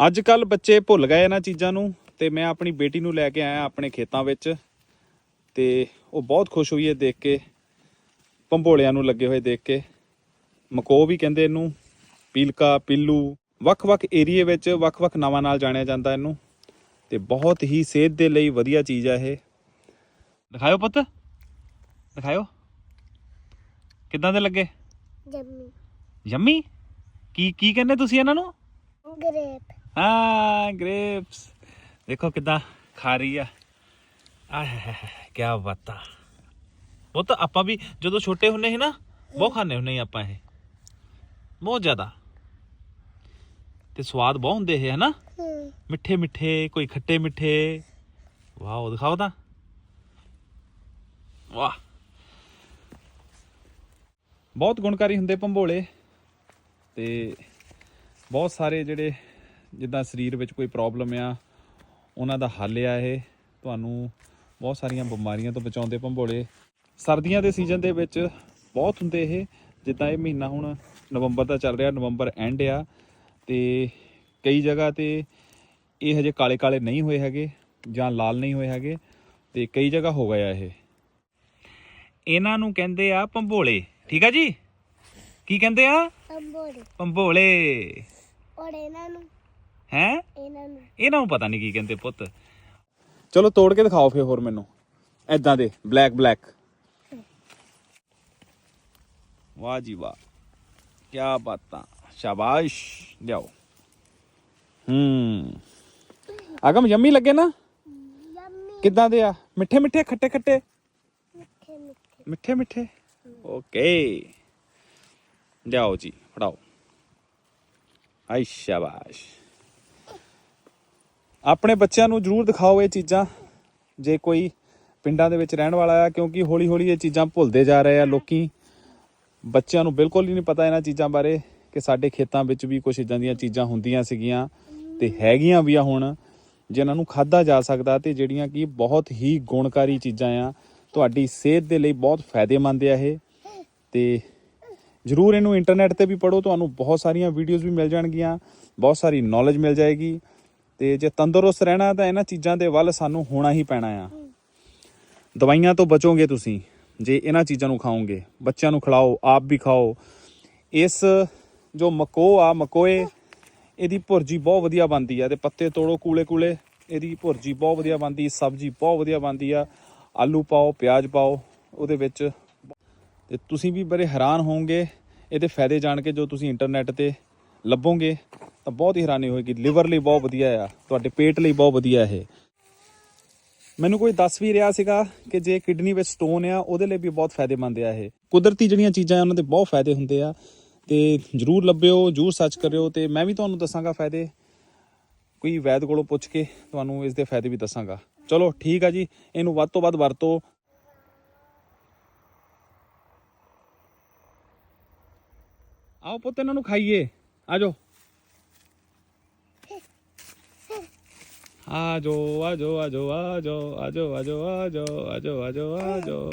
ਅੱਜ ਕੱਲ ਬੱਚੇ ਭੁੱਲ ਗਏ ਇਹਨਾਂ ਚੀਜ਼ਾਂ ਨੂੰ ਤੇ ਮੈਂ ਆਪਣੀ ਬੇਟੀ ਨੂੰ ਲੈ ਕੇ ਆਇਆ ਆਪਣੇ ਖੇਤਾਂ ਵਿੱਚ ਤੇ ਉਹ ਬਹੁਤ ਖੁਸ਼ ਹੋਈ ਹੈ ਦੇਖ ਕੇ ਭੰਬੋਲਿਆਂ ਨੂੰ ਲੱਗੇ ਹੋਏ ਦੇਖ ਕੇ। ਮਕੋ ਵੀ ਕਹਿੰਦੇ ਇਹਨੂੰ ਪੀਲਕਾ ਪਿੱਲੂ ਵੱਖ-ਵੱਖ ਏਰੀਏ ਵਿੱਚ ਵੱਖ-ਵੱਖ ਨਾਵਾਂ ਨਾਲ ਜਾਣਿਆ ਜਾਂਦਾ ਇਹਨੂੰ। ਤੇ ਬਹੁਤ ਹੀ ਸਿਹਤ ਦੇ ਲਈ ਵਧੀਆ ਚੀਜ਼ ਆ ਇਹ। ਦਿਖਾਇਓ ਪੁੱਤ। ਦਿਖਾਇਓ। ਕਿੱਦਾਂ ਦੇ ਲੱਗੇ? ਜੰਮੀ। ਯੰਮੀ ਕੀ ਕੀ ਕਹਿੰਦੇ ਤੁਸੀਂ ਇਹਨਾਂ ਨੂੰ? ਗ੍ਰੇਪ ਹਾਂ ਗ੍ਰੇਪਸ ਦੇਖੋ ਕਿਦਾਂ ਖਾ ਰਹੀ ਆ ਆਹ ਕੀ ਬਾਤਾਂ ਉਹ ਤਾਂ ਆਪਾਂ ਵੀ ਜਦੋਂ ਛੋਟੇ ਹੁੰਨੇ ਸੀ ਨਾ ਬਹੁਤ ਖਾਂਦੇ ਹੁੰਨੇ ਆਪਾਂ ਇਹ ਬਹੁਤ ਜ਼ਿਆਦਾ ਤੇ ਸਵਾਦ ਬਹੁਤ ਹੁੰਦੇ ਇਹ ਹਨਾ ਹੂੰ ਮਿੱਠੇ ਮਿੱਠੇ ਕੋਈ ਖੱਟੇ ਮਿੱਠੇ ਵਾਓ ਦਿਖਾਓ ਤਾਂ ਵਾਹ ਬਹੁਤ ਗੁਣਕਾਰੀ ਹੁੰਦੇ ਭੰਬੋਲੇ ਤੇ ਬਹੁਤ ਸਾਰੇ ਜਿਹੜੇ ਜਿੱਦਾਂ ਸਰੀਰ ਵਿੱਚ ਕੋਈ ਪ੍ਰੋਬਲਮ ਆ ਉਹਨਾਂ ਦਾ ਹੱਲ ਆ ਇਹ। ਤੁਹਾਨੂੰ ਬਹੁਤ ਸਾਰੀਆਂ ਬਿਮਾਰੀਆਂ ਤੋਂ ਬਚਾਉਂਦੇ ਭੰਬੋਲੇ। ਸਰਦੀਆਂ ਦੇ ਸੀਜ਼ਨ ਦੇ ਵਿੱਚ ਬਹੁਤ ਹੁੰਦੇ ਇਹ ਜਿੱਦਾਂ ਇਹ ਮਹੀਨਾ ਹੁਣ ਨਵੰਬਰ ਦਾ ਚੱਲ ਰਿਹਾ ਨਵੰਬਰ ਐਂਡ ਆ। ਤੇ ਕਈ ਜਗ੍ਹਾ ਤੇ ਇਹ ਹਜੇ ਕਾਲੇ ਕਾਲੇ ਨਹੀਂ ਹੋਏ ਹੈਗੇ ਜਾਂ ਲਾਲ ਨਹੀਂ ਹੋਏ ਹੈਗੇ ਤੇ ਕਈ ਜਗ੍ਹਾ ਹੋ ਗਿਆ ਇਹ। ਇਹਨਾਂ ਨੂੰ ਕਹਿੰਦੇ ਆ ਭੰਬੋਲੇ। ਠੀਕ ਆ ਜੀ? ਕੀ ਕਹਿੰਦੇ ਆ? ਅੰਬੋੜੇ ਭੰਬੋਲੇ। ਔਰ ਇਹਨਾਂ ਨੂੰ ਹੈ? ਇਹਨਾਂ ਨੂੰ। ਇਹਨਾਂ ਨੂੰ ਪਤਾ ਨਹੀਂ ਕੀ ਕਹਿੰਦੇ ਪੁੱਤ। ਚਲੋ ਤੋੜ ਕੇ ਦਿਖਾਓ ਫੇਰ ਹੋਰ ਮੈਨੂੰ। ਐਦਾਂ ਦੇ ਬਲੈਕ ਬਲੈਕ ਵਾਹ ਜੀ ਵਾਹ। ਕੀ ਬਾਤਾਂ। ਸ਼ਾਬਾਸ਼। ਲਿਆਓ। ਹੂੰ। ਅਗਮ ਯੰਮੀ ਲੱਗੇ ਨਾ? ਯੰਮੀ। ਕਿੱਦਾਂ ਦੇ ਆ? ਮਿੱਠੇ ਮਿੱਠੇ ਖੱਟੇ ਖੱਟੇ? ਮਿੱਠੇ ਮਿੱਠੇ। ਮਿੱਠੇ ਮਿੱਠੇ? ਓਕੇ। ਲਿਆਓ ਜੀ ਫੜਾਓ। ਆਈ ਸ਼ਾਬਾਸ਼। ਆਪਣੇ ਬੱਚਿਆਂ ਨੂੰ ਜਰੂਰ ਦਿਖਾਓ ਇਹ ਚੀਜ਼ਾਂ, ਜੇ ਕੋਈ ਪਿੰਡਾਂ ਦੇ ਵਿੱਚ ਰਹਿਣ ਵਾਲਾ ਆ, ਕਿਉਂਕਿ ਹੌਲੀ ਹੌਲੀ ਇਹ ਚੀਜ਼ਾਂ ਭੁੱਲਦੇ ਜਾ ਰਹੇ ਆ ਲੋਕੀ। ਬੱਚਿਆਂ ਨੂੰ ਬਿਲਕੁਲ ਹੀ ਨਹੀਂ ਪਤਾ ਇਹਨਾਂ ਚੀਜ਼ਾਂ ਬਾਰੇ ਕਿ ਸਾਡੇ ਖੇਤਾਂ ਵਿੱਚ ਵੀ ਕੁਝ ਇਦਾਂ ਦੀਆਂ ਚੀਜ਼ਾਂ ਹੁੰਦੀਆਂ ਸੀਗੀਆਂ ਤੇ ਹੈਗੀਆਂ ਵੀ ਆ ਹੁਣ ਜਿਨ੍ਹਾਂ ਨੂੰ ਖਾਦਾ ਜਾ ਸਕਦਾ ਤੇ ਜਿਹੜੀਆਂ ਕਿ ਬਹੁਤ ਹੀ ਗੁਣਕਾਰੀ ਚੀਜ਼ਾਂ ਆ, ਤੁਹਾਡੀ ਸਿਹਤ ਦੇ ਲਈ ਬਹੁਤ ਫਾਇਦੇਮੰਦ ਆ ਇਹ। ਤੇ ਜਰੂਰ ਇਹਨੂੰ ਇੰਟਰਨੈਟ ਤੇ ਵੀ ਪੜੋ ਤੁਹਾਨੂੰ ਬਹੁਤ ਸਾਰੀਆਂ ਵੀਡੀਓਜ਼ ਵੀ ਮਿਲ ਜਾਣਗੀਆਂ, ਬਹੁਤ ਸਾਰੀ ਨੌਲੇਜ ਮਿਲ ਜਾਏਗੀ। ਤੇ ਜੇ ਤੰਦਰੁਸਤ ਰਹਿਣਾ ਤਾਂ ਇਹਨਾਂ ਚੀਜ਼ਾਂ ਦੇ ਵੱਲ ਸਾਨੂੰ ਹੋਣਾ ਹੀ ਪੈਣਾ ਆ। ਦਵਾਈਆਂ ਤੋਂ ਬਚੋਗੇ ਤੁਸੀਂ, ਜੇ ਇਹਨਾਂ ਚੀਜ਼ਾਂ ਨੂੰ ਖਾਓਗੇ। ਬੱਚਿਆਂ ਨੂੰ ਖਿਲਾਓ, ਆਪ ਵੀ ਖਾਓ। ਇਸ ਜੋ ਮਕੋ ਆ, ਮਕੋਏ, ਇਹਦੀ ਭੁਰਜੀ ਬਹੁਤ ਵਧੀਆ ਬਣਦੀ ਆ ਤੇ ਪੱਤੇ ਤੋੜੋ ਕੂਲੇ ਕੂਲੇ, ਇਹਦੀ ਭੁਰਜੀ ਬਹੁਤ ਵਧੀਆ ਬਣਦੀ, ਸਬਜ਼ੀ ਬਹੁਤ ਵਧੀਆ ਬਣਦੀ ਆ। ਆਲੂ ਪਾਓ, ਪਿਆਜ਼ ਪਾਓ, ਉਹਦੇ ਵਿੱਚ ਤੇ ਤੁਸੀਂ ਵੀ ਬੜੇ ਹੈਰਾਨ ਹੋਵੋਗੇ। ਇਹਦੇ ਫਾਇਦੇ ਜਾਣ ਕੇ ਜੋ ਤੁਸੀਂ ਇੰਟਰਨੈਟ ਤੇ ਲੱਭੋਗੇ। ਤਾਂ ਬਹੁਤ ਹੀ ਹੈਰਾਨੀ ਹੋਏਗੀ ਲਿਵਰ ਲਈ ਬਹੁਤ ਵਧੀਆ ਆ, ਤੁਹਾਡੇ ਪੇਟ ਲਈ ਬਹੁਤ ਵਧੀਆ ਇਹ। ਮੈਨੂੰ ਕੋਈ ਦੱਸ ਵੀ ਰਿਹਾ ਸੀਗਾ ਕਿ ਜੇ ਕਿਡਨੀ ਵਿੱਚ ਸਟੋਨ ਆ, ਉਹਦੇ ਲਈ ਵੀ ਬਹੁਤ ਫਾਇਦੇਮੰਦ ਆ ਇਹ। ਕੁਦਰਤੀ ਜਿਹੜੀਆਂ ਚੀਜ਼ਾਂ ਉਹਨਾਂ ਦੇ ਬਹੁਤ ਫਾਇਦੇ ਹੁੰਦੇ ਆ, ਤੇ ਜਰੂਰ ਲੱਭਿਓ, ਜਰੂਰ ਸਰਚ ਕਰਿਓ, ਤੇ ਮੈਂ ਵੀ ਤੁਹਾਨੂੰ ਦੱਸਾਂਗਾ ਫਾਇਦੇ। ਕੋਈ ਵੈਦ ਕੋਲੋਂ ਪੁੱਛ ਕੇ ਤੁਹਾਨੂੰ ਇਸ ਦੇ ਫਾਇਦੇ ਵੀ ਦੱਸਾਂਗਾ। ਚਲੋ, ਠੀਕ ਆ ਜੀ, ਇਹਨੂੰ ਵੱਧ ਤੋਂ ਵੱਧ ਵਰਤੋ। ਆਓ ਪੁੱਤ, ਇਹਨਾਂ ਨੂੰ ਖਾਈਏ। ਆਜੋ ਆਜੋ ਆਜੋ ਆਜੋ ਆਜੋ ਆਜੋ ਆਜੋ ਆਜੋ ਆਜੋ ਆਜੋ ਆਜੋ